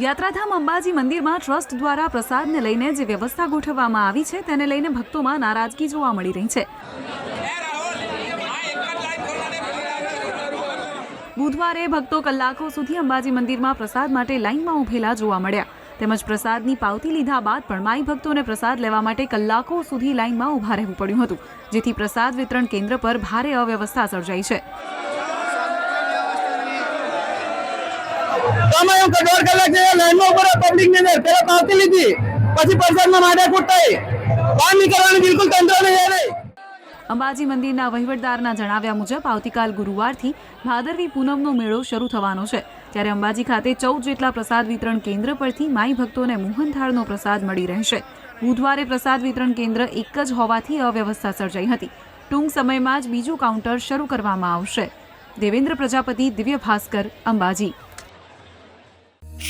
યાત્રાધામ અંબાજી મંદિરમાં ટ્રસ્ટ દ્વારા પ્રસાદને લઈને જે વ્યવસ્થા ગોઠવવામાં આવી છે, તેને લઈને ભક્તોમાં નારાજગી જોવા મળી રહી છે. બુધવારે ભક્તો કલાકો સુધી અંબાજી મંદિરમાં પ્રસાદ માટે લાઇનમાં ઉભેલા જોવા મળ્યા. તેમજ પ્રસાદની પાવતી લીધા બાદ પણ માઈ ભક્તોને પ્રસાદ લેવા માટે કલાકો સુધી લાઇનમાં ઊભા રહેવું પડ્યું હતું, જેથી પ્રસાદ વિતરણ કેન્દ્ર પર ભારે અવ્યવસ્થા સર્જાઈ છે. અંબાજી મંદિરના વહીવટદારના જણાવ્યા મુજબ, આવતીકાલ ગુરુવારથી ભાદરવી પૂનમનો મેળો શરૂ થવાનો છે. ત્યારે અંબાજી ખાતે ચૌદ જેટલા પ્રસાદ વિતરણ કેન્દ્ર પરથી માઈ ભક્તોને મોહનથાળનો પ્રસાદ મળી રહેશે. બુધવારે પ્રસાદ વિતરણ કેન્દ્ર એક જ હોવાથી અવ્યવસ્થા સર્જાઈ હતી. ટૂંક સમયમાં જ બીજું કાઉન્ટર શરૂ કરવામાં આવશે. Devendra Prajapati, Divya Bhaskar, Ambaji.